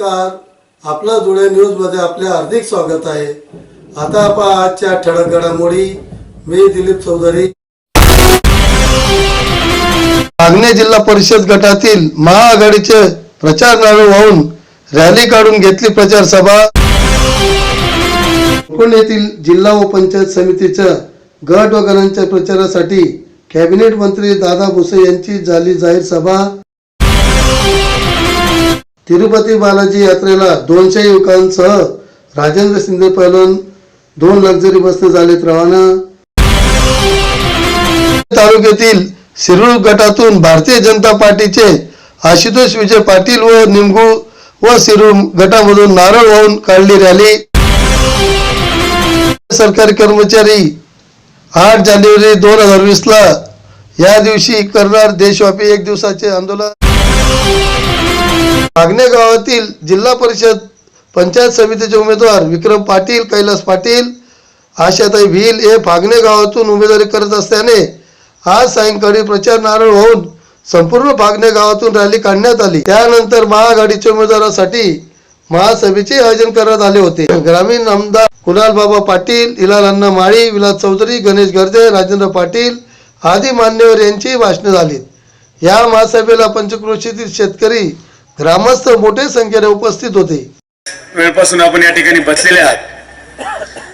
नमस्कार. आपला जुळे न्यूजमध्ये आपले हार्दिक स्वागत आहे. आता आपण आजच्या ठळक घडामोडी. मी दिलीप चौधरी. मागणे जिल्हा परिषद गटातील महाआघाडीचे प्रचार नावे वाहून रॅली काढून घेतली प्रचार सभा. कोकण येथील जिल्हा व पंचायत समितीच्या गट व गणांच्या प्रचारासाठी कॅबिनेट मंत्री दादा भुसे यांची झाली जाहीर सभा. तिरुपती बालाजी यात्रेला दोनशे युवकांसह राजेंद्र शिंदे पैलून दोन लक्झरी बसने झाले रवाना. तालुक्यातील शिरूर गटातून भारतीय जनता पार्टीचे आशुतोष विजय पाटील व निमगू व शिरूर गटामधून नारळ वाहून काढली रॅली. सरकारी कर्मचारी आठ जानेवारी दोन हजार वीस ला या दिवशी करणार देशव्यापी एक दिवसाचे आंदोलन. मागणे गावातील जिल्हा परिषद पंचायत समितीचे उमेदवार विक्रम पाटील कैलास पाटील आशाताई भील हे फागणे गावातून उमेदवारी करत असल्याने आज सायंकाळी प्रचार नारळ होऊन संपूर्ण फागणे गावातून रॅली काढण्यात आली. त्यानंतर महाआघाडीच्या उमेदवारासाठी महासभेचे आयोजन करण्यात आले होते. ग्रामीण आमदार कुणाल बाबा पाटील इलाल अण्णा माळी विलास चौधरी गणेश गर्जे राजेंद्र पाटील आदी मान्यवर यांची भाषणे झाली. या महासभेला पंचक्रोशीतील शेतकरी ग्रामस्थ मोठ्या संख्येने उपस्थित होते. वेळपासून आपण या ठिकाणी बसलेले आहात.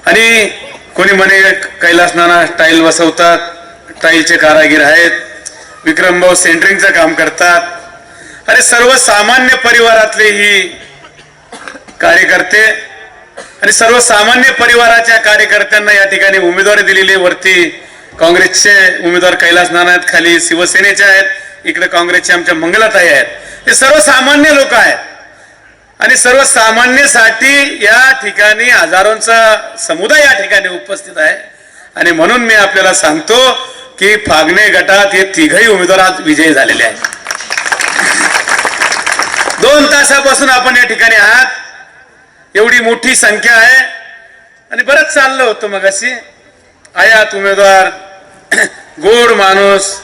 आणि कोणी म्हणे कैलास नाना टाईल बसवतात टाईलचे कारागीर आहेत विक्रमभाऊ सेंटरिंगचं काम करतात. आणि सर्वसामान्य परिवारातले ही कार्यकर्ते आणि सर्वसामान्य परिवाराच्या कार्यकर्त्यांना या ठिकाणी उमेदवारी दिलेली वरती काँग्रेसचे उमेदवार कैलास नाना आहेत खाली शिवसेनेचे आहेत इकडे काँग्रेसचे आमच्या मंगलाताई आहेत. हे सर्वसामान्य लोक आहेत. आणि सर्वसामान्यसाठी या ठिकाणी हजारोंचा समुदाय या ठिकाणी उपस्थित आहे. आणि म्हणून मी आपल्याला सांगतो की फागणे गटात हे तिघही उमेदवार आज विजयी झालेले आहेत. दोन तासापासून आपण या ठिकाणी आहात. एवढी मोठी संख्या आहे. आणि बरंच चाललं होतं मग अशी आयात उमेदवार गोड माणूस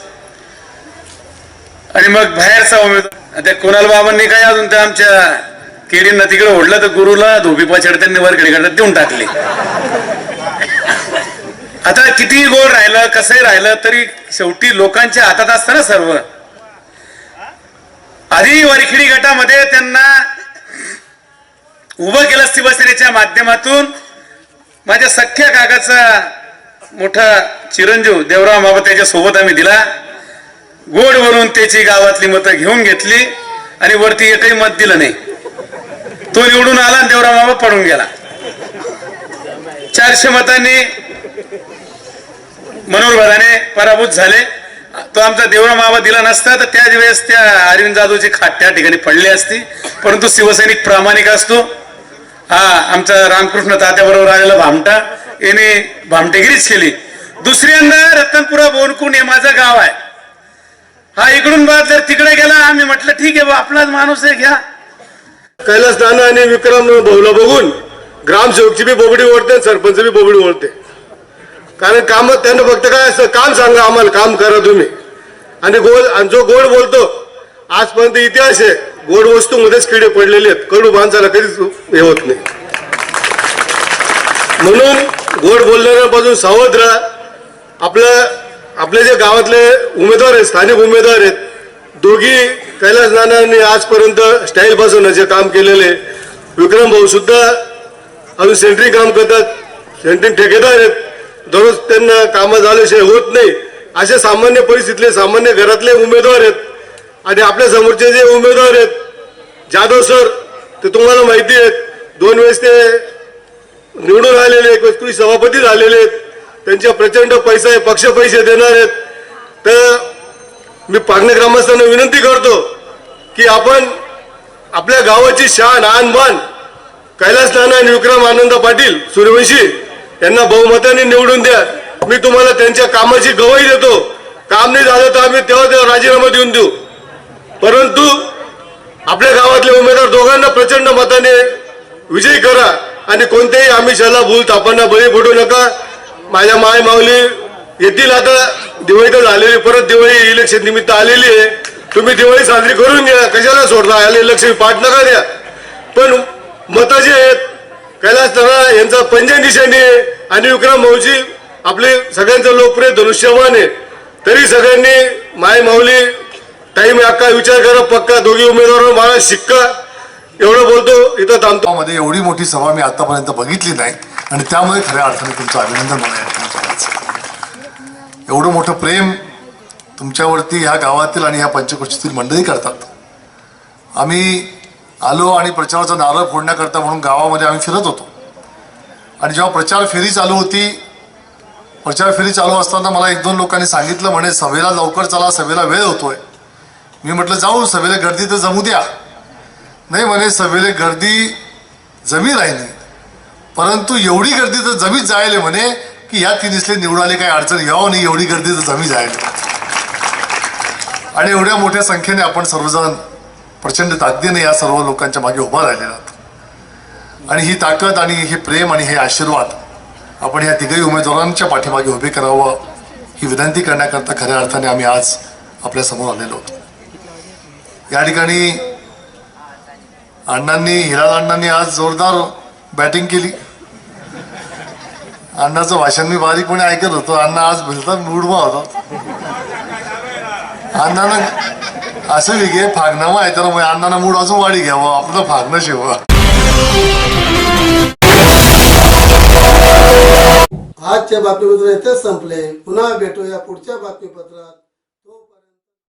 आणि मग बाहेरचा उमेदवार. त्या कुणाल बाबांनी काय अजून त्या आमच्या केडींना तिकडे ओढलं तर गुरुला धोबी पाछडत्यांनी वर कडे देऊन टाकली. आता कितीही गोड राहिलं कसंही राहिलं तरी शेवटी लोकांच्या हातात असतं ना सर्व. आधी वरखिडी गटामध्ये त्यांना उभं केलं शिवसेनेच्या माध्यमातून. माझ्या सख्या काकाचा मोठा चिरंजीव देवराव बाबा त्याच्या सोबत आम्ही दिला. गोड बनवून त्याची गावातली मतं घेऊन घेतली आणि वरती एकही मत दिलं नाही. तो निवडून आला आणि देवराम बाबा पडून गेला. चारशे मतांनी मनोहर पराभूत झाले. तो आमचा देवराम बाबा दिला नसता तर त्याच वेळेस त्या अरविंद जाधवची खाट त्या ठिकाणी पडली असती. परंतु शिवसैनिक प्रामाणिक असतो. हा आमचा रामकृष्ण तात्याबरोबर आलेला भामटा याने भामटेगिरीच केली. दुसऱ्यांदा रतनपुरा बोनकुंड हे माझं गाव आहे. हा इकडून बा जर तिकडे गेला आम्ही म्हटलं ठीक आहे बा आपलाच माणूस आहे घ्या. कैलास नाना आणि विक्रम भाऊला बघून ग्रामसेवकची बी बोबडी ओढते सरपंच बी बोबडी ओढते. कारण काम त्यांना फक्त काय असतं काम सांगा आम्हाला काम करा तुम्ही. आणि गोड आणि जो गोड बोलतो आजपर्यंत इतिहास आहे गोड वस्तू मध्येच किडे पडलेले आहेत. कडू माणसाला कधीच हे होत नाही. म्हणून गोड बोलणाऱ्यापासून सावध राहा. आपलं आपले जे गावातले उमेदवार आहेत स्थानिक उमेदवार आहेत दोघी कैलास नानांनी आजपर्यंत स्टाईल बसवण्याचे काम केलेले विक्रम भाऊ सुद्धा अजून सेंट्रिंग काम करतात सेंट्रिंग ठेकेदार आहेत. दररोज त्यांना कामं झाल्याशिवाय होत नाही. असे सामान्य परिस्थितीतले सामान्य घरातले उमेदवार आहेत. आणि आपल्या समोरचे जे उमेदवार आहेत जाधव सर ते तुम्हाला माहिती आहेत दोन वेळेस ते निवडून आलेले एक वेळेस सभापती झालेले आहेत. त्यांच्या प्रचंड पैसा आहे पक्ष पैसे देणार आहेत. तर मी पागणे ग्रामस्थांना विनंती करतो की आपण आपल्या गावाची शान आणबान कैलास नाना आणि विक्रम आनंद पाटील सूर्यवंशी यांना बहुमताने निवडून द्या. मी तुम्हाला त्यांच्या कामाची गवाही देतो. काम नाही झालं तर आम्ही तेव्हा तेव्हा राजीनामा देऊन देऊ. परंतु आपल्या गावातले उमेदवार दोघांना प्रचंड मताने विजयी करा आणि कोणत्याही आमिषाला भूल तापांना बळी पडू नका. माझ्या माय माऊली येतील आता. दिवाळी तर झालेली परत दिवाळी इलेक्शन निमित्त आलेली आहे. तुम्ही दिवाळी साजरी करून घ्या. कशाला सोडता आले इलेक्शन पाठ नका द्या. पण मतं जे आहेत. कैलास नाना यांचा पंजे निशाणी आहे. आणि विक्रम भाऊजी आपले सगळ्यांचं लोकप्रिय धनुष्यवान आहे. तरी सगळ्यांनी माय माऊली टाईम अक्का विचार करा पक्का दोघी उमेदवार मला शिक्का. एवढं बोलतो इथं थांबतो. मध्ये एवढी मोठी सभा मी आतापर्यंत बघितली नाही. आणि त्यामुळे खऱ्या अर्थाने तुमचं अभिनंदन मला या ठिकाणी करायचं एवढं मोठं प्रेम तुमच्यावरती ह्या गावातील आणि ह्या पंचक्रोशीतील मंडळी करतात. आम्ही आलो आणि प्रचाराचा नारळ फोडण्याकरता म्हणून गावामध्ये आम्ही फिरत होतो. आणि जेव्हा प्रचार फेरी चालू होती प्रचार फेरी चालू असताना मला एक दोन लोकांनी सांगितलं म्हणे सभेला लवकर चला सभेला वेळ होतोय. मी म्हटलं जाऊ सभेला गर्दी तर जमू द्या. नाही म्हणे सभेला गर्दी जमी राहिली. परंतु एवढी गर्दी तर जमीच जायले म्हणे की या तिन्हीसले निवडाले काही अडचण यावं नाही एवढी गर्दी तर जमी जायले. आणि एवढ्या मोठ्या संख्येने आपण सर्वजण प्रचंड ताकदीने या सर्व लोकांच्या मागे उभा राहिलेला आणि ही ताकद आणि हे प्रेम आणि हे आशीर्वाद आपण ह्या तिघही उमेदवारांच्या पाठीमागे उभे करावं ही विनंती करण्याकरता खऱ्या अर्थाने आम्ही आज आपल्यासमोर आलेलो होतो या ठिकाणी अण्णांनी हिराज अण्णांनी आज जोरदार बॅटिंग केली. अण्णाचं भाषण मी बारीकपणे ऐकत होतो. अण्णा आज भिलता मूडमा होता. अण्णानं असं विगे फागणं आहे तर मग मूड अजून वाढी घ्यावं आपलं फागणं शिवावं आजच्या बातमीपत्र इथेच संपले. पुन्हा भेटूया पुढच्या बातमीपत्रात.